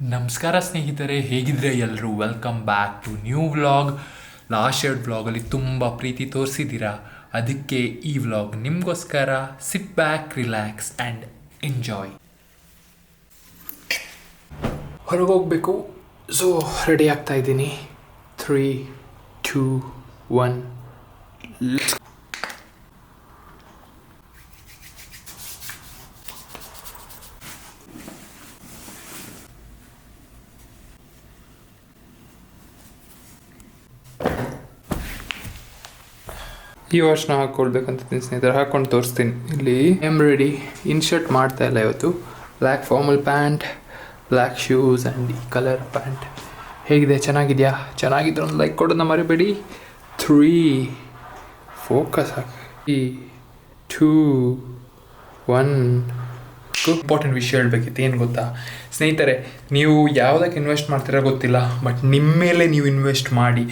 ನಮಸ್ಕಾರ ಸ್ನೇಹಿತರೆ ಹೇಗಿದ್ರೆ ಎಲ್ಲರೂ welcome back to new vlog last aired ವ್ಲಾಗಲ್ಲಿ ತುಂಬ ಪ್ರೀತಿ ತೋರಿಸಿದ್ದೀರಾ? ಅದಕ್ಕೆ ಈ ವ್ಲಾಗ್ ನಿಮಗೋಸ್ಕರ sit back relax and enjoy ಹೊರಗೆ ಹೋಗಬೇಕು ಸೊ ರೆಡಿ ಆಗ್ತಾ ಇದ್ದೀನಿ. ತ್ರೀ ಟೂ ಒನ್ ಈ ವರ್ಷನ ಹಾಕೊಳ್ಬೇಕಂತ ಸ್ನೇಹಿತರೆ. ಹಾಕೊಂಡು ತೋರಿಸ್ತೀನಿ. ಇಲ್ಲಿ ಎಂಬ್ರಾಯ್ಡಿ ಇನ್ ಇನ್ಶರ್ಟ್ ಮಾಡ್ತಾ ಇಲ್ಲ ಇವತ್ತು. Black formal pant black shoes and ಈ ಕಲರ್ ಪ್ಯಾಂಟ್ ಹೇಗಿದೆ? ಚೆನ್ನಾಗಿದೆಯಾ? ಚೆನ್ನಾಗಿದ್ರೆ ಒಂದು ಲೈಕ್ ಕೊಡೋದನ್ನ ಮರಿಬೇಡಿ. ತ್ರೀ ಫೋಕಸ್ ಹಾಕಿ. ಟೂ ಒನ್ ಇಂಪಾರ್ಟೆಂಟ್ ವಿಷಯ ಹೇಳ್ಬೇಕಿತ್ತು. ಏನು ಗೊತ್ತಾ? ಸ್ನೇಹಿತರೆ, ನೀವು ಯಾವುದಕ್ಕೆ ಇನ್ವೆಸ್ಟ್ ಮಾಡ್ತೀರಾ ಗೊತ್ತಿಲ್ಲ ಬಟ್ ನಿಮ್ಮ ಮೇಲೆ ನೀವು ಇನ್ವೆಸ್ಟ್ ಮಾಡಿ.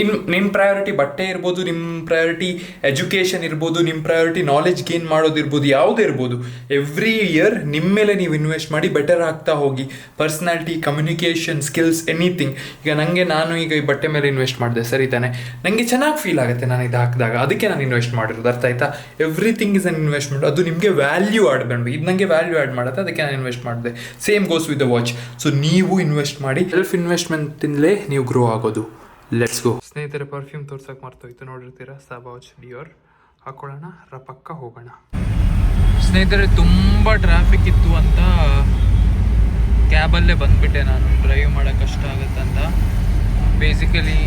ಇನ್ ನಿಮ್ಮ ಪ್ರಯಾರಿಟಿ ಬಟ್ಟೆ ಇರ್ಬೋದು ನಿಮ್ಮ ಪ್ರಯಾರಿಟಿ ಎಜುಕೇಷನ್ ಇರ್ಬೋದು ನಿಮ್ಮ ಪ್ರಯಾರಿಟಿ ನಾಲೆಜ್ ಗೇನ್ ಮಾಡೋದಿರ್ಬೋದು ಯಾವುದೇ ಇರ್ಬೋದು ಎವ್ರಿ ಇಯರ್ ನಿಮ್ಮ ಮೇಲೆ ನೀವು ಇನ್ವೆಸ್ಟ್ ಮಾಡಿ ಬೆಟರ್ ಆಗ್ತಾ ಹೋಗಿ. ಪರ್ಸ್ನಾಲಿಟಿ ಕಮ್ಯುನಿಕೇಷನ್ ಸ್ಕಿಲ್ಸ್ ಎನಿಥಿಂಗ್ ಈಗ ನನಗೆ ನಾನು ಈಗ ಈ ಬಟ್ಟೆ ಮೇಲೆ ಇನ್ವೆಸ್ಟ್ ಮಾಡಿದೆ, ಸರಿ ತಾನೆ? ನನಗೆ ಚೆನ್ನಾಗಿ ಫೀಲ್ ಆಗುತ್ತೆ ನಾನು ಇದು ಹಾಕಿದಾಗ. ಅದಕ್ಕೆ ನಾನು ಇನ್ವೆಸ್ಟ್ ಮಾಡಿರೋದು, ಅರ್ಥ ಆಯ್ತಾ? ಎವ್ರಿಥಿಂಗ್ ಇಸ್ ಅನ್ ಇನ್ವೆಸ್ಟ್ಮೆಂಟ್ ಅದು ನಿಮಗೆ ವ್ಯಾಲ್ಯೂ ಆಡ್ ಬಂದ್ಬೇಕು ಇದು ನನಗೆ ವ್ಯಾಲ್ಯೂ ಆ್ಯಡ್ ಮಾಡುತ್ತೆ, ಅದಕ್ಕೆ ನಾನು ಇನ್ವೆಸ್ಟ್ ಮಾಡಿದೆ. Same goes with the watch so ನೀವು ಇನ್ವೆಸ್ಟ್ ಮಾಡಿ ಸೆಲ್ಫ್ ಇನ್ವೆಸ್ಟ್ಮೆಂಟಿಂದಲೇ ನೀವು ಗ್ರೋ ಆಗೋದು. ಲೆಟ್ಸ್ ಗೋ ಸ್ನೇಹಿತರೆ ಪರ್ಫ್ಯೂಮ್ ತೋರ್ಸಕ್ಕೆ ಮರ್ತೋಯ್ತು. ನೋಡಿರ್ತೀರಾ? ಸಬಾಜ್ ಡಿಯೋರ್ ಹಾಕೊಳ್ಳೋಣ. ರಪಕ್ಕ ಪಕ್ಕ ಹೋಗೋಣ. ಸ್ನೇಹಿತರೆ, ತುಂಬ ಟ್ರಾಫಿಕ್ ಇತ್ತು ಅಂತ ಕ್ಯಾಬಲ್ಲೇ ಬಂದ್ಬಿಟ್ಟೆ ನಾನು. ಡ್ರೈವ್ ಮಾಡೋಕೆ ಕಷ್ಟ ಅಂತ. ಬೇಸಿಕಲಿ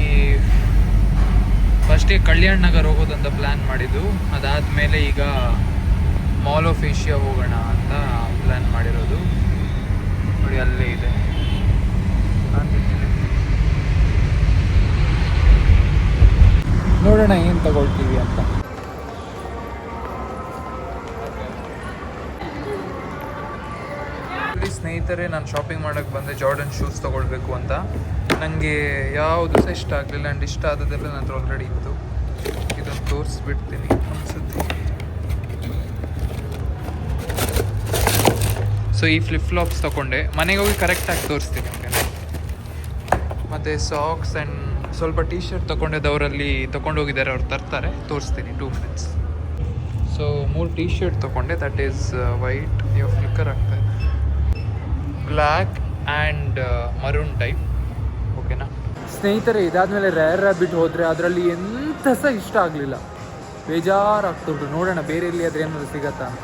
ಫಸ್ಟೇ ಕಲ್ಯಾಣ್ ನಗರ್ ಹೋಗೋದಂತ ಪ್ಲ್ಯಾನ್ ಮಾಡಿದ್ದು. ಅದಾದಮೇಲೆ ಈಗ ಮಾಲ್ ಆಫ್ ಏಷ್ಯಾ ಹೋಗೋಣ ಅಂತ ಪ್ಲ್ಯಾನ್ ಮಾಡಿರೋದು. ನೋಡಿ, ಅಲ್ಲೇ ಇದೆ. ನೋಡೋಣ ಏನು ತಗೊಳ್ತೀವಿ ಅಂತ. ಸ್ನೇಹಿತರೆ, ನಾನು ಶಾಪಿಂಗ್ ಮಾಡೋಕ್ಕೆ ಬಂದೆ ಜಾರ್ಡನ್ ಶೂಸ್ ತೊಗೊಳ್ಬೇಕು ಅಂತ. ನನಗೆ ಯಾವುದು ಸಹ ಇಷ್ಟ ಆಗಲಿಲ್ಲ ಆ್ಯಂಡ್ ಇಷ್ಟ ಆದದೆಲ್ಲ ನನ್ನ ಹತ್ರ ಆಲ್ರೆಡಿ ಇತ್ತು. ಇದನ್ನು ತೋರಿಸ್ಬಿಡ್ತೀನಿ ಅನ್ಸುತ್ತೆ ಸೊ ಈ ಫ್ಲಿಪ್ ಫ್ಲಾಪ್ಸ್ ತೊಗೊಂಡೆ. ಮನೆಗೆ ಹೋಗಿ ಕರೆಕ್ಟಾಗಿ ತೋರಿಸ್ತೀನಿ ಮತ್ತು ಸಾಕ್ಸ್ ಆ್ಯಂಡ್ ಸ್ವಲ್ಪ ಟಿ ಶರ್ಟ್ ತೊಗೊಂಡಿದ್ದವರಲ್ಲಿ ತಗೊಂಡು ಹೋಗಿದ್ದಾರೆ ಅವ್ರು ತರ್ತಾರೆ. ತೋರಿಸ್ತೀನಿ ಟೂ ಮಿನಿಟ್ಸ್ ಸೊ ಮೂರು ಟಿ ಶರ್ಟ್ ತೊಗೊಂಡೆ ದಟ್ ಈಸ್ ವೈಟ್ ಇವಾಗ ಫ್ಲಿಕ್ಕರ್ ಆಗ್ತಾ ಇದೆ. ಬ್ಲ್ಯಾಕ್ ಆ್ಯಂಡ್ ಮರೂನ್ ಟೈಪ್ ಓಕೆನಾ ಸ್ನೇಹಿತರೆ, ಇದಾದಮೇಲೆ ರೇರ್ ರ್ಯಾಬಿಟ್ ಹೋದರೆ ಅದರಲ್ಲಿ ಎಂಥ ಸಹ ಇಷ್ಟ ಆಗಲಿಲ್ಲ. ಬೇಜಾರಾಗ್ತುಂಟು ನೋಡೋಣ, ಬೇರೆ ಎಲ್ಲಿ ಆದರೆ ಏನಾದರೂ ಸಿಗತ್ತಾ ಅಂತ.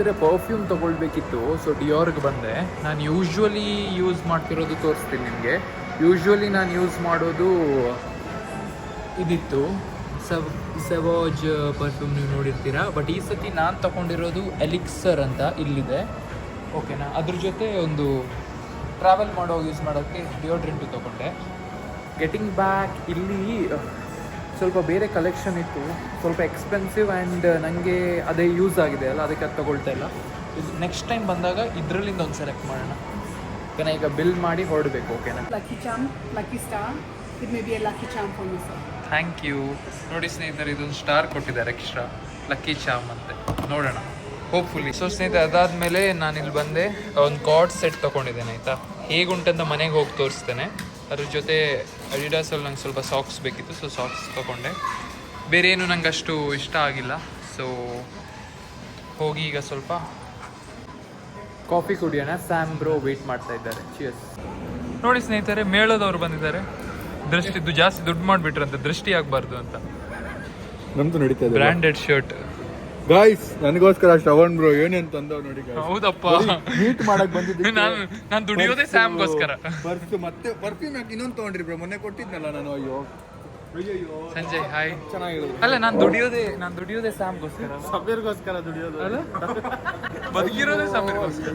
ಅಂದರೆ ಪರ್ಫ್ಯೂಮ್ ತೊಗೊಳ್ಬೇಕಿತ್ತು. ಸೊ ಡಿಯೋರ್ಗೆ ಬಂದೆ. ನಾನು ಯೂಶ್ವಲಿ ಯೂಸ್ ಮಾಡ್ತಿರೋದು ತೋರಿಸ್ತೀನಿ ನಿಮಗೆ. ಯೂಶ್ವಲಿ ನಾನು ಯೂಸ್ ಮಾಡೋದು ಇದಿತ್ತು. ಸವ್ ಸೆವಾಜ್ ಪರ್ಫ್ಯೂಮ್ ನೀವು ನೋಡಿರ್ತೀರಾ. ಬಟ್ ಈ ಸತಿ ನಾನು ತಗೊಂಡಿರೋದು ಎಲಿಕ್ಸರ್ ಅಂತ ಇಲ್ಲಿದೆ. ಓಕೆನಾ ಅದ್ರ ಜೊತೆ ಒಂದು ಟ್ರಾವೆಲ್ ಮಾಡೋ ಯೂಸ್ ಮಾಡೋಕ್ಕೆ ಡಿಯೋಡ್ರೆಂಟು ತೊಗೊಂಡೆ. ಗೆಟಿಂಗ್ ಬ್ಯಾಕ್ ಇಲ್ಲಿ ಸ್ವಲ್ಪ ಬೇರೆ ಕಲೆಕ್ಷನ್ ಇತ್ತು. ಸ್ವಲ್ಪ ಎಕ್ಸ್ಪೆನ್ಸಿವ್ ಆ್ಯಂಡ್ ನನಗೆ ಅದೇ ಯೂಸ್ ಆಗಿದೆ ಅಲ್ಲ ಅದಕ್ಕೆ ಅದು ತಗೊಳ್ತಾ ಇಲ್ಲ. ಇದು ನೆಕ್ಸ್ಟ್ ಟೈಮ್ ಬಂದಾಗ ಇದರಲ್ಲಿಂದ ಒಂದು ಸೆಲೆಕ್ಟ್ ಮಾಡೋಣ. ಓಕೆನಾ ಈಗ ಬಿಲ್ ಮಾಡಿ ಹೊರಡಬೇಕು ಓಕೆನಾ ಲಕ್ಕಿ ಚಾಮ್ ಲಕ್ಕಿ ಸ್ಟಾರ್ ಇದು maybe lucky charm phone thank you ನೋಡಿ ಸ್ನೇಹಿತರೆ ಇದೊಂದು ಸ್ಟಾರ್ ಕೊಟ್ಟಿದ್ದಾರೆ ಎಕ್ಸ್ಟ್ರಾ ಲಕ್ಕಿ ಚಾಮ್ ಅಂತೆ. ನೋಡೋಣ. ಹೋಪ್ಫುಲಿ ಸೊ ಸ್ನೇಹಿತರೆ ಅದಾದಮೇಲೆ ನಾನು ಇಲ್ಲಿ ಬಂದೆ ಒಂದು ಕಾರ್ಡ್ ಸೆಟ್ ತೊಗೊಂಡಿದ್ದೇನೆ ಆಯಿತಾ? ಹೇಗುಂಟಂತ ಮನೆಗೆ ಹೋಗಿ ತೋರಿಸ್ತೇನೆ. ಅದ್ರ ಜೊತೆ ಅಡಿಡಾಸಲ್ಲಿ ನಂಗೆ ಸ್ವಲ್ಪ ಸಾಕ್ಸ್ ಬೇಕಿತ್ತು ಸೊ ಸಾಕ್ಸ್ ತೊಗೊಂಡೆ. ಬೇರೆ ಏನು ನಂಗೆ ಅಷ್ಟು ಇಷ್ಟ ಆಗಿಲ್ಲ ಸೊ ಹೋಗಿ ಈಗ ಸ್ವಲ್ಪ ಕಾಫಿ ಕುಡಿಯೋಣ. ಸ್ಯಾಮ್ ಬ್ರೋ ವೇಟ್ ಮಾಡ್ತಾ ಇದ್ದಾರೆ. ಚಿಯರ್ಸ್ ನೋಡಿ ಸ್ನೇಹಿತರೆ ಮೇಳದವ್ರು ಬಂದಿದ್ದಾರೆ. ದೃಷ್ಟಿ ಇದು ಜಾಸ್ತಿ ದುಡ್ಡು ಮಾಡಿಬಿಟ್ರಂತೆ ದೃಷ್ಟಿ ಆಗಬಾರ್ದು ಅಂತ. ನಮ್ದು ನಡೀತಾ ಇದೆ. ಬ್ರ್ಯಾಂಡೆಡ್ ಶರ್ಟ್ ಗಾಯ್ಸ್ ನನಗೋಸ್ಕರ ಶ್ರವಣ್ ಬ್ರೋ ಏನೇನ್ ತಂದವ್ ನೋಡಿ ಹೌದಪ್ಪ. ಮೀಟ್ ಮಾಡಕ್ ಬಂದಿದ್ದೆ ನಾನು ನಾನು ದುಡಿಯೋದೇ ಸ್ಯಾಮ್ಗೋಸ್ಕರ ಪರ್ಸ್ ಮತ್ತೆ ಪರ್ಫ್ಯೂಮ್ ಯಾಕೆ ಇನ್ನೊಂದು ತಗೊಂಡ್ರಿ ಬ್ರೋ ಮೊನ್ನೆ ಕೊಟ್ಟಿದ್ನಲ್ಲ ನಾನು ಅಯ್ಯೋ. ಸಂಜಯ್ ಹಾಯ್. ಚೆನ್ನಾಗಿರೋದು. ಅಲ್ಲ ನಾನು ದುಡಿಯೋದೇ ನಾನು ದುಡಿಯೋದೇ ಸ್ಯಾಮ್ಗೋಸ್ಕರ. ಸಬ್ಯರ್ಗೋಸ್ಕರ ದುಡಿಯೋದು. ಅಲ್ಲ? ಬದುಕಿರೋದೇ ಸಮೀರ್ಗೋಸ್ಕರ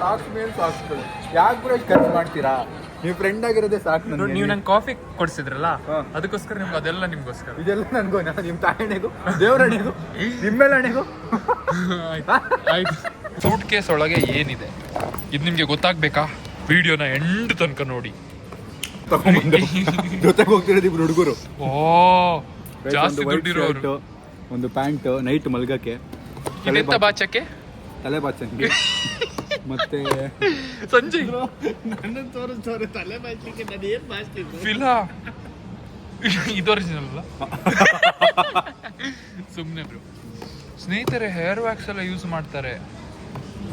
ಸಾಕ್ಸ್ ಮೇಲೆ ಸಾಕ್ಸ್ಗಳು ಯಾಕೆ ಕೂಡ ಖರ್ಚು ಮಾಡ್ತೀರಾ? ನೀವು ಫ್ರೆಂಡ್ ಆಗಿರೋದೇ ಸಾಕು ನೋಡಿ ನೀವು ನಂಗೆ ಕಾಫಿ ಕೊಡ್ಸಿದ್ರಲ್ಲ ಅದಕ್ಕೋಸ್ಕರ ನಿಮ್ಗೆ ಅದೆಲ್ಲ ನಿಮ್ಗೋಸ್ಕರ. ಇದೆಲ್ಲ ನನ್ಗೋ ನಿಮ್ಮ ತಾಯಣೆಗೂ ದೇವರಣೆಗೂ ನಿಮ್ಮೆಲ್ಲಣೆಗೂ ಆಯ್ತು ಸೂಟ್ ಕೇಸ್ ಒಳಗೆ ಏನಿದೆ? ಇದು ನಿಮಗೆ ಗೊತ್ತಾಗ್ಬೇಕಾ? ವಿಡಿಯೋನ ಎಂಡ್ ತನಕ ನೋಡಿ. ತಗೊಂಡ್ಬಂದು. ಜೊತೆಗೆ ಹೋಗ್ತಿರೋದು ಇಬ್ರು ಹುಡುಗರು. ಓ ಜಾಸ್ತಿ ದುಡ್ಡಿರೋರು. ಒಂದು ಪ್ಯಾಂಟ್ ನೈಟ್ ಮಲ್ಗಕ್ಕೆ. ಇದೆಂತ ಬಾಚಕ್ಕೆ? ತಲೆ ಬಾಚಂಗೆ. ಮತ್ತೆ ಸಂಜೆ ನನ್ನ ತೋರಿಸ್ತವ್ರೆ ತಲೆ ಬಾಚ್ಲಿಕ್ಕೆ ನಾನು ಏನು ಬಾಚ್ತಿದ್ದು? ಫಿಲಾ. ಇದು ಒರಿಜಿನಲ್ ಅಲ್ಲ? ಸುಮ್ಮನೆ ಬ್ರೋ. ಸ್ನೇಹಿತರೆ ಹೇರ್ ವ್ಯಾಕ್ಸ್ ಎಲ್ಲ ಯೂಸ್ ಮಾಡ್ತಾರೆ.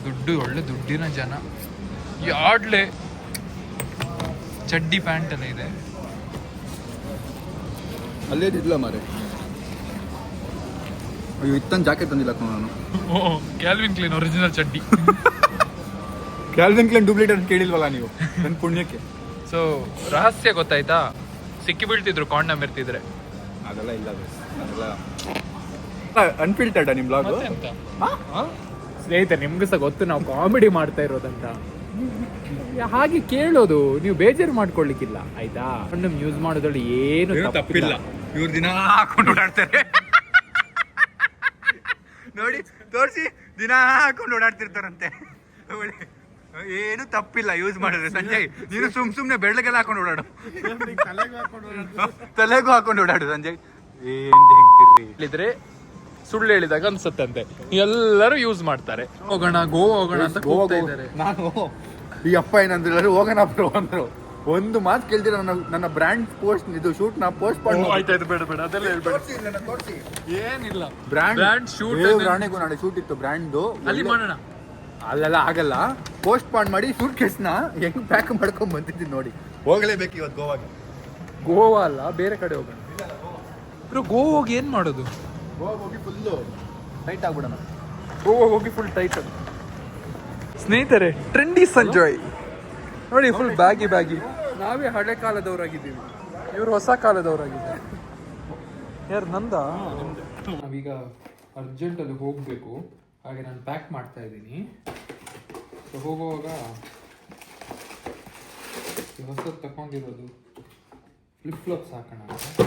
ದುಡ್ಡು ಒಳ್ಳೆ ದುಡ್ಡಿನ ಜನ. ಯಾಡ್ಲೆ ಚಡ್ಡಿ ಪ್ಯಾಂಟ್ ಎಲ್ಲ ಇದೆ. ಅಲ್ಲೇ ಇಲ್ಲ ಮಾರೆ? ಅಯ್ಯೋ ಇತ್ತನ್ ಜಾಕೆಟ್ ತಂದಿಲ್ಲ ಅಕ್ಕ ನಾನು. ಕ್ಯಾಲ್ವಿನ್ ಕ್ಲೀನ್ ಒರಿಜಿನಲ್ ಚಡ್ಡಿ. ಕ್ಯಾಲ್ವಿನ್ ಕ್ಲೀನ್ ಡೂಪ್ಲಿಕೇಟ್ ಕೇಳಿಲ್ವಲ್ಲ ನೀವು? ನನ್ನ ಪುಣ್ಯಕ್ಕೆ. ಸೊ ರಹಸ್ಯ ಗೊತ್ತಾಯ್ತಾ? ಸಿಕ್ಕಿ ಬೀಳ್ತಿದ್ರು ಕಾಂಡಮ್ ಇರ್ತಿದ್ರೆ ಅದೆಲ್ಲ ಇಲ್ಲ. ಅದೆಲ್ಲ ಅನ್ಫಿಲ್ಟರ್ಡ ನಿಮ್ಮ ಬ್ಲಾಗ್ ಸ್ನೇಹಿತರೆ ನಿಮ್ಗೆ ಸಹ ಗೊತ್ತು ನಾವು ಕಾಮಿಡಿ ಮಾಡ್ತಾ ಇರೋದಂತ. ಹಾಗೆ ಕೇಳೋದು ನೀವು ಬೇಜಾರು ಮಾಡ್ಕೊಳ್ಳಿಕ್ಕಿಲ್ಲ ಆಯ್ತಾ? ಕಂಡಮ್ ಯೂಸ್ ಮಾಡೋದ್ರಲ್ಲಿ ಏನು ತಪ್ಪಿಲ್ಲ. ಇವ್ರು ದಿನ ಹಾಕೊಂಡು ಓಡಾಡ್ತಾರೆ. ನೋಡಿ ತೋರಿಸಿ ದಿನ ಹಾಕೊಂಡು ಓಡಾಡ್ತಿರ್ತಾರಂತೆ. ಏನು ತಪ್ಪಿಲ್ಲ ಯೂಸ್ ಮಾಡಿದ್ರೆ ಸಂಜಯ್ ನೀನು ಸುಮ್ ಸುಮ್ನೆ ಬೆಳ್ಳಗೆಲ್ಲ ಹಾಕೊಂಡು ಓಡಾಡು. ತಲೆಗೂ ಹಾಕೊಂಡು ಓಡಾಡು ಸಂಜಯ್. ಏನ್ ಹೇಳಿದ್ರೆ ಸುಳ್ಳು ಹೇಳಿದಾಗ ಅನ್ಸತ್ತಂತೆ. ಎಲ್ಲರೂ ಯೂಸ್ ಮಾಡ್ತಾರೆ. ಹೋಗೋಣ ಗೋ ಹೋಗೋಣ ಅಂತ ನಾನು ಈ ಅಪ್ಪ ಏನಂದ್ರೆ ಎಲ್ಲರೂ ಹೋಗೋಣ ಬ್ರೋ ಅಂದ್ರು. ಒಂದು ಮಾತು ಕೇಳ್ತೀರ ನನ್ನ ನನ್ನ ಬ್ರ್ಯಾಂಡ್ ಪೋಸ್ಟ್ ಇದು ಶೂಟ್ ನಾ ಪೋಸ್ಟ್ ಮಾಡಿ ಆಯ್ತಾಯ್ತು ಬೇಡ ಬೇಡ ಅದೆಲ್ಲ ಹೇಳ್ಬೇಡ. ಏನಿಲ್ಲ. ಬ್ರ್ಯಾಂಡ್ ಬ್ರ್ಯಾಂಡ್ shoot ರಾಣೆಗೂ ನಾಳೆ ಶೂಟ್ ಇತ್ತು ಬ್ರ್ಯಾಂಡ್ದು ಅಲ್ಲಿ ಮಾಡೋಣ. ಅಲ್ಲೆಲ್ಲ ಆಗಲ್ಲ. ಪೋಸ್ಟ್ ಪಾಂಡ್ ಮಾಡಿ ಸೂಟ್ ಕೇಸ್ನ ಹೆಂಗ್ ಪ್ಯಾಕ್ ಮಾಡ್ಕೊಂಡ್ ಬಂದಿದ್ದೀನಿ ನೋಡಿ. ಹೋಗಲೇಬೇಕು ಇವತ್ತು ಗೋವಾಗೆ. ಗೋವಾ ಅಲ್ಲ ಬೇರೆ ಕಡೆ ಹೋಗೋಣ. ಬ್ರೋ ಗೋವಾ ಹೋಗಿ ಏನು ಮಾಡೋದು? ಗೋವಾಗ ಹೋಗಿ ಫುಲ್ಲು ಟೈಟ್ ಆಗ್ಬಿಡೋಣ. ಗೋವಾ ಹೋಗಿ ಫುಲ್ ಟೈಟ್ ಸ್ನೇಹಿತರೆ ಟ್ರೆಂಡಿ ಸಂಜಯ್. ನೋಡಿ ಫುಲ್ ಬ್ಯಾಗಿ ಬ್ಯಾಗಿ ನಾವೇ ಹಳೆ ಕಾಲದವರಾಗಿದ್ದೀವಿ. ಇವರು ಹೊಸ ಕಾಲದವರಾಗಿದ್ದಾರೆ. ಯಾರು ನಂದ? ನಾವೀಗ ಅರ್ಜೆಂಟಲ್ಲಿ ಹೋಗಬೇಕು. ಹಾಗೆ ನಾನು ಪ್ಯಾಕ್ ಮಾಡ್ತಾ ಇದ್ದೀನಿ. ಸೊ ಹೋಗುವಾಗ ಹೊಸದು ತಗೊಂಡಿರೋದು ಫ್ಲಿಪ್ ಫ್ಲಾಪ್ಸ್ ಹಾಕೋಣ ಅಂತ.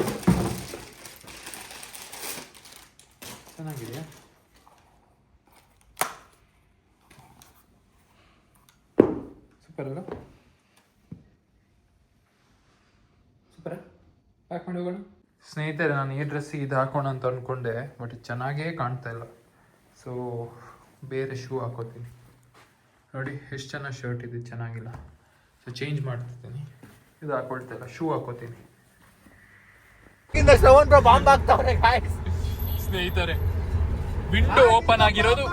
ಸೂಪರ್ ಅಲ್ಲ ಸೂಪರ. ಪ್ಯಾಕ್ ಮಾಡಿ ಹೋಗೋಣ. ಸ್ನೇಹಿತರೆ ನಾನು ಈ ಡ್ರೆಸ್ ಇದು ಹಾಕೋಣ ಅಂತ ಅಂದ್ಕೊಂಡೆ ಬಟ್ ಚೆನ್ನಾಗೇ ಕಾಣ್ತಾ ಇಲ್ಲ. ಸೊ ಬೇರೆ ಶೂ ಹಾಕೋತೀನಿ. ನೋಡಿ ಎಷ್ಟು ಚೆನ್ನಾಗಿ ಶರ್ಟ್ ಇದೆ ಚೆನ್ನಾಗಿಲ್ಲ. ಸೊ ಚೇಂಜ್ ಮಾಡ್ತಿದ್ದೀನಿ. ಇದು ಹಾಕೊಳ್ತಾ ಇಲ್ಲ ಶೂ ಹಾಕೋತೀನಿ. ಸ್ನೇಹಿತರೆ ವಿಂಡೋ ಓಪನ್ ಆಗಿರೋದು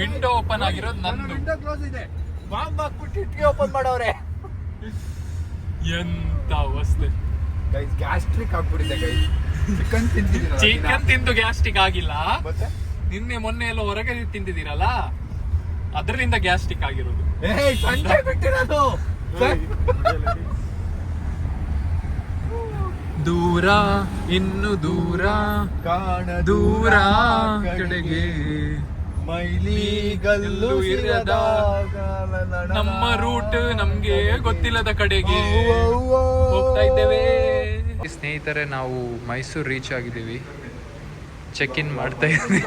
ವಿಂಡೋ ಓಪನ್ ಆಗಿರೋದು ನಂದು. ಕ್ಲೋಸ್ ಇದೆ. ಬಾಂಬ್ ಹಾಕ್ಬಿಟ್ಟು ಇಟ್ಗೆ ಓಪನ್ ಮಾಡವ್ರೆ. ಎಂತ ಅವಸ್ಥೆ. ಗೈಸ್ ಗ್ಯಾಸ್ಟ್ರಿಕ್ ಆಗ್ಬಿಟ್ಟಿದೆ ಗೈಸ್ ಚಿಕನ್ ತಿಂತಿದ್ದೀನಿ ಚಿಕನ್ ತಿಂದು ಗ್ಯಾಸ್ಟ್ರಿಕ್ ಆಗಿಲ್ಲ. ಮತ್ತೆ? ನಿನ್ನೆ ಮೊನ್ನೆ ಎಲ್ಲ ಹೊರಗೆ ತಿಂತಿದ್ದೀರಲ್ಲ ಅದರಿಂದ ಗ್ಯಾಸ್ಟ್ರಿಕ್ ಆಗಿರೋದು. ಏಯ್ ಸಂಜೆ ಬಿಟ್ಟಿರೋದು. ದೂರ ಇನ್ನು ದೂರ. ಕಾಣ ದೂರ ಕಡೆಗೆ. ಮೈಲಿಗಲ್ಲು ಇರದ ನಮ್ಮ ರೂಟ್ ನಮ್ಗೆ ಗೊತ್ತಿಲ್ಲದ ಕಡೆಗೆ ಹೋಗ್ತಾ ಇದ್ದೇವೆ. ಸ್ನೇಹಿತರೆ ನಾವು ಮೈಸೂರು ರೀಚ್ ಆಗಿದ್ದೀವಿ. ಚೆಕ್ ಇನ್ ಮಾಡ್ತಾ ಇದ್ದೀವಿ.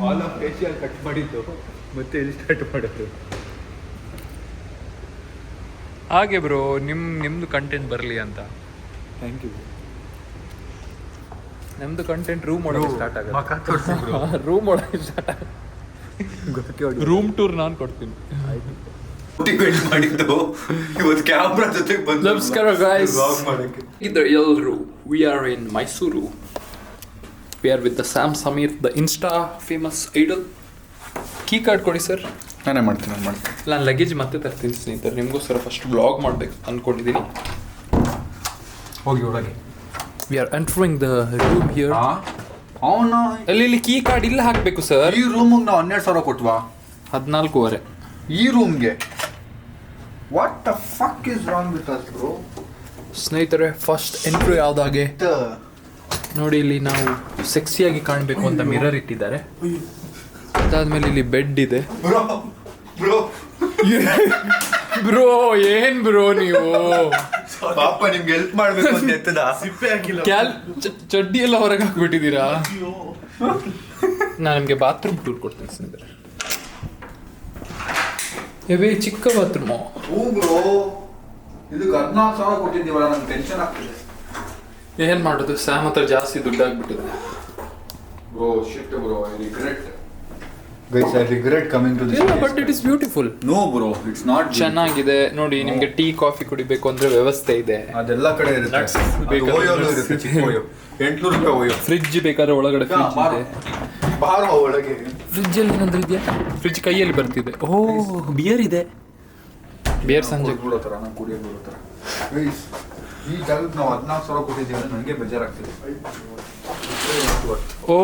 ಮಾಲ್ ಆಫ್ ಫೇಶಿಯಲ್ ಕಟ್ ಮಾಡಿದ್ದು. ಮತ್ತೆ ಇಲ್ಲಿ ಸ್ಟಾರ್ಟ್ ಮಾಡಿದ್ದು ಹಾಗೆ ಬ್ರೋ ನಿಮ್ಮ ನಿಮ್ಮದು ಕಂಟೆಂಟ್ ಬರಲಿ ಅಂತ. ಥ್ಯಾಂಕ್ ಯು ನಮ್ದು ಕಂಟೆಂಟ್ ರೂಮ್ ಒಳಗೆ ಸ್ಟಾರ್ಟ್ ಆಗುತ್ತೆ. ರೂಮ್ ಒಳಗೆ ಸ್ಟಾರ್ಟ್ ಆಗುತ್ತೆ. ರೂಮ್ ಟೂರ್ ನಾನು ಕೊಡ್ತೀನಿ. ಮೋಟಿವೇಟ್ ಮಾಡಿದ್ದು. ಇವತ್ತು ಕ್ಯಾಮ್ರಾ ಜೊತೆಗೆ ಬಂದು ನಮಸ್ಕಾರ ಗಾಯ್ಸ್ ಮಾಡಕ್ಕೆ. ಇದ್ರ ಎಲ್ಲರೂ we are in Mysuru we are with the Sam Sameer the insta famous idol key card ಕೊಡಿ ಸರ್ ನಾನೇ ಮಾಡ್ತೀನಿ ನಾನು ಮಾಡ್ತೀನಿ. ನಾನು ಲಗೇಜ್ ಮತ್ತೆ ತರ್ತೀನಿ ಸ್ನೇಹಿತರೆ. ನಿಮಗೋಸ್ಕರ ಫಸ್ಟ್ ಬ್ಲಾಗ್ ಮಾಡ್ಬೇಕು ಅಂದ್ಕೊಂಡಿದ್ದೀನಿ ಹೋಗಿ ಒಳಗೆ we are entering the room here ಅವನು ಅಲ್ಲಿ ಇಲ್ಲಿ ಕೀ ಕಾರ್ಡ್ ಇಲ್ಲ ಹಾಕಬೇಕು ಸರ್ ಈ ರೂಮಿಗೆ ನಾವು ಹನ್ನೆರಡು ಸಾವಿರ ಕೊಟ್ವಾ? ಹದಿನಾಲ್ಕೂವರೆ. ಈ ರೂಮ್ಗೆ what the fuck is wrong with us bro ಸ್ನೇಹಿತರೆ ಫಸ್ಟ್ ಎಂಟ್ರಿ ಯಾವ್ದಾಗೆ ನೋಡಿ ಇಲ್ಲಿ ನಾವು ಸೆಕ್ಸಿಯಾಗಿ ಕಾಣಬೇಕು ಅಂತ ಮಿರರ್ ಇಟ್ಟಿದ್ದಾರೆ. ಅದಾದ್ಮೇಲೆ ಇಲ್ಲಿ ಬೆಡ್ ಇದೆ. ಬ್ರೋ ಬ್ರೋ ಬ್ರೋ ಏನ್ ಬ್ರೋ ನೀವು? ಪಾಪ ನಿಮ್ಗೆ ಹೆಲ್ಪ್ ಮಾಡ್ಬೇಕು ಅಂತ ಎತ್ತದ? ಕ್ಯಾಲ್ ಚ- ಚಡ್ಡಿ ಎಲ್ಲ ಹೊರಗೆ ಹಾಕ್ಬಿಟ್ಟಿದ್ದೀರಾ? ನಾನು ನಿಮಗೆ ಬಾತ್ರೂಮ್ ಟೂರ್ ಕೊಡ್ತೀನಿ ಸ್ನೇಹಿತರೆ. ಎವೇ ಚಿಕ್ಕ ಬಾತ್ರೂಮು ಹ್ಞೂ ಬ್ರೋ ಇದಕ್ಕೆ ಹದಿನಾಲ್ಕು ಸಾವಿರ ಕೊಟ್ಟಿದ್ದೀವಲ್ಲ ನಂಗೆ ಟೆನ್ಷನ್ ಆಗ್ತಿದೆ. ಏನ್ ಮಾಡೋದು? ಸ್ಯಾಮ್ ಹತ್ರ ಜಾಸ್ತಿ ದುಡ್ಡಾಗ್ಬಿಟ್ಟಿದೆ bro shit bro I regret guys I regret coming to ಇಲ್ಲ but it is beautiful no bro it's not ಚೆನ್ನಾಗಿದೆ. ನೋಡಿ ನಿಮಗೆ ಟೀ ಕಾಫಿ ಕುಡಿಬೇಕು ಅಂದ್ರೆ ವ್ಯವಸ್ಥೆ ಇದೆ. ಅದೆಲ್ಲ ಕಡೆ ಇರುತ್ತೆ. ಓಯೋನು. ಇರುತ್ತೆ ಚಿಕ್ಕ ಓಯೋ ಎಂಟ್ನೂರು ರೂಪಾಯಿ ಓಯೋ ಫ್ರಿಜ್ ಬೇಕಾದ್ರೆ ಒಳಗಡೆ ಫ್ರಿಡ್ಜ್ ಇದೆ. ಬಾರ ಒಳಗೆ. ಫ್ರಿಡ್ಜ್ ಅಲ್ಲಿ ಏನಾದ್ರು ಇದೆಯಾ? ಫ್ರಿಡ್ಜ್ ಕೈಯಲ್ಲಿ ಬರ್ತಿದೆ. ಓ ಬಿಯರ್ ಇದೆ. ಬಿಯರ್ ಸಂಜೆ. ಬಿಡೋ ಥರ ನಾನು ಕುಡಿಯೋದು ಬಿಡೋ ಥರ. ಗೈಸ್ ಈ ಜಾಗಕ್ಕೆ ನಾವು ಹದಿನಾಲ್ಕು ಸಾವಿರ ಕೊಟ್ಟಿದ್ದೀವಿ ಅಂದ್ರೆ ನನಗೆ ಬೇಜಾರಾಗ್ತಿದೆ. ಓ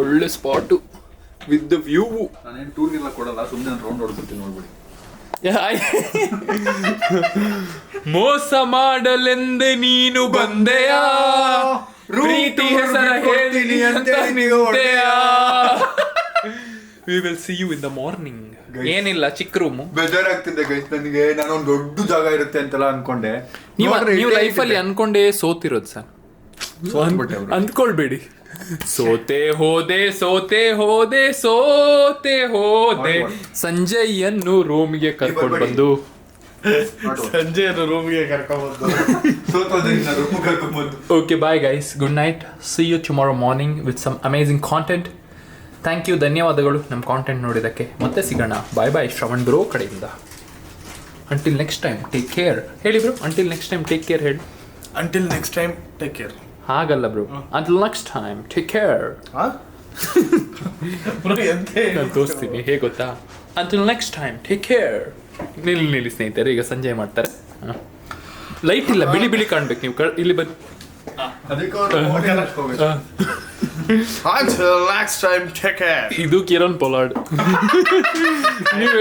ಒಳ್ಳೆ ಸ್ಪಾಟು ವಿತ್ ದ ವ್ಯೂ ನಾನೇನು ಟೂರ್ಗೆಲ್ಲ ಕೊಡಲ್ಲ ಸುಮ್ಮನೆ ನಾನು ರೌಂಡ್ ಹೊಡ್ಕೊತೀನಿ ನೋಡ್ಬಿಡಿ. ಮೋಸ ಮಾಡಲೆಂದೆ ನೀನು ಬಂದೆಯ? ಪ್ರೀತಿ ಹೆಸರ ಹೇಳಿ ಅಂತ ನಿಂತೆಯಾ we will see you in the morning ಏನಿಲ್ಲ ಚಿಕ್ಕ ರೂಮು ಬೇಜಾರಾಗ್ತಿದೆ ಗೈಸ್ ನನಗೆ. ನಾನು ಒಂದು ದೊಡ್ಡ ಜಾಗ ಇರುತ್ತೆ ಅಂತೆಲ್ಲ ಅನ್ಕೊಂಡೆ. ನೀವು ನೋಡ್ರೆ ನೀವು ಇಲ್ಲೇ ಲೈಫಲ್ಲಿ. ಅನ್ಕೊಂಡೇ ಸೋತಿರೋದು ಸರ್. ಸೋತ್ಬಿಟ್ಟೆ ಅವ್ರು. ಅಂದ್ಕೊಳ್ಬೇಡಿ. ಸೋತೆ ಹೋದೆ ಸೋತೆ ಹೋದೆ ಸೋತೆ ಹೋದೆ. ಸಂಜಯ್ಯನ್ನು ರೂಮ್ಗೆ ಕರ್ಕೊಂಡು. ಬಂದು ಸಂಜೆಯನ್ನು ರೂಮ್ಗೆ ಕರ್ಕೊಂಡ್ಬಂದು. Okay bye guys good night see you tomorrow morning with some amazing content thank you ಧನ್ಯವಾದಗಳು ನಮ್ಮ ಕಾಂಟೆಂಟ್ ನೋಡಿದ್ದಕ್ಕೆ. ಮತ್ತೆ ಸಿಗೋಣ. ಬಾಯ್ ಬಾಯ್ ಶ್ರವಣ್ ಬ್ರೋ ಕಡೆಯಿಂದ. Until next time take care ಹೇಳಿ bro until next time take care ಹೇಳಿ. Until next time take care ಹಾಗಲ್ಲ bro. Until next time take care ನಾನು ತೋರಿಸ್ತೀನಿ ಹೇಗೆ ಗೊತ್ತಾ? Until next time take care ನಿಲ್ಲಿ ನಿಲ್ಲಿ ಸ್ನೇಹಿತರೆ ಈಗ ಸಂಜೆ ಮಾಡ್ತಾರೆ. ಲೈಟ್ ಇಲ್ಲ ಬಿಳಿ ಬಿಳಿ ಕಾಣ್ಬೇಕು ನೀವು. ಇಲ್ಲಿ ಬಂದು. ಇದು ಕಿರಣ್ ಪೊಲಾಡ್. ನೀವು